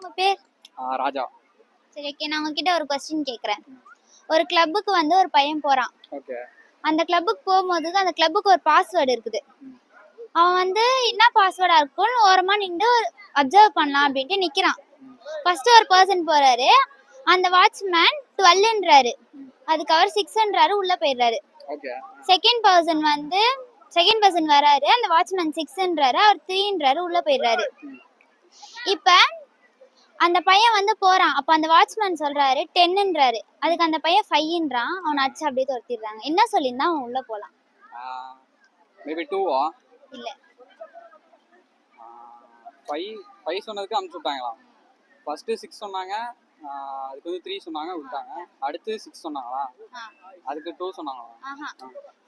உங்க பேர்? ராஜா. சரி ஓகே நான் உங்ககிட்ட ஒரு கொஸ்டின் கேக்குறேன். ஒரு கிளப்புக்கு வந்து ஒரு பையன் போறான். அந்த கிளப்புக்கு போகும்போது அந்த கிளப்புக்கு ஒரு பாஸ்வேர்டு இருக்குது. அவன் வந்து என்ன பாஸ்வேர்டா இருக்கும்னு ஓரமா நின்று அப்சர்வ் பண்ணலாம் அப்படின்ட்டு நிக்கிறான். ஃபர்ஸ்ட் ஒரு பர்சன் போறாரு. அந்த வாட்ச்மேன் டுவெல்ன்றாரு அதுக்கு அவர் சிக்ஸ்ன்றாரு உள்ள போயிடுறாரு. செகண்ட் பர்சன் வந்து செகண்ட் பர்சன் வராரு. அந்த வாட்ச்மேன் சிக்ஸ்ன்றாரு அவர் த்ரீன்றாரு உள்ள போயிடுறாரு. இப்ப அந்த பையன் வந்து போறான். அப்ப அந்த வாட்ச்மேன் சொல்றாரு டென்ன்றாரு அதுக்கு அந்த பையன் ஃபைவ்ன்றான் அவனை அடிச்சு அப்படியே துரத்திடுறாங்க. என்ன சொல்லியிருந்தா அவன் உள்ள போலாம். மேபி டூவா இல்ல. ஃபைவ் ஃபைவ் சொன்னதுக்கு அனுப்பிச்சு விட்டாங்களா ஃபர்ஸ்ட் சிக்ஸ் சொன்னாங்க. அதுக்கு வந்து த்ரீ சொன்னாங்க விட்டாங்க. அடுத்து சிக்ஸ் சொன்னாங்களா. அதுக்கு டூ சொன்னாங்களா?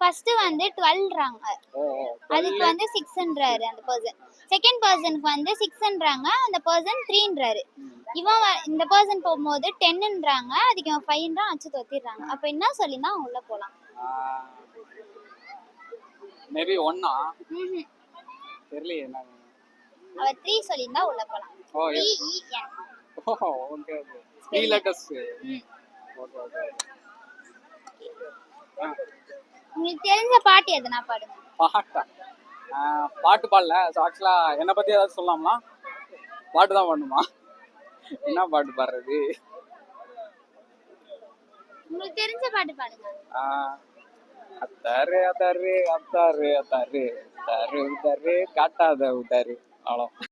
ஃபர்ஸ்ட் வந்து டுவெல்றாங்க ஓ அதுக்கு வந்து சிக்ஸ்ன்றாரு அந்த பர்சன் செகண்ட் பர்சனுக்கு வந்து சிக்ஸ்ன்றாங்க அந்த பர்சன் த்ரீன்றாரு இவன் இந்த பர்சன் போகும்போது டென்ன்றாங்க அதுக்கு இவன் ஃபைவ்ன்றான் அச்சு தொத்திடுறாங்க அப்ப என்ன சொல்லினா அவன் உள்ள போலாம். மேபி ஒன்னா. தெரியலையே அவர் த்ரீ சொல்லியிருந்தா உள்ள போலாம். O three E N O okay okay three letters hmm okay okay உங்களுக்கு தெரிஞ்ச பாட்டு எதுனா பாடுங்க. பாட்டா? பாடல. ஸோ ஆக்சுவலாக என்னை பற்றி ஏதாவது சொல்லலாமா? பாட்டு தான் பாடணுமா? என்ன பாட்டு பாடுறது? உங்களுக்கு தெரிஞ்ச பாட்டு பாடுங்க. அத்தாரு அத்தாரு அத்தாரு அத்தாரு. தரு தரு காட்டாத உதாரு அவ்வளோ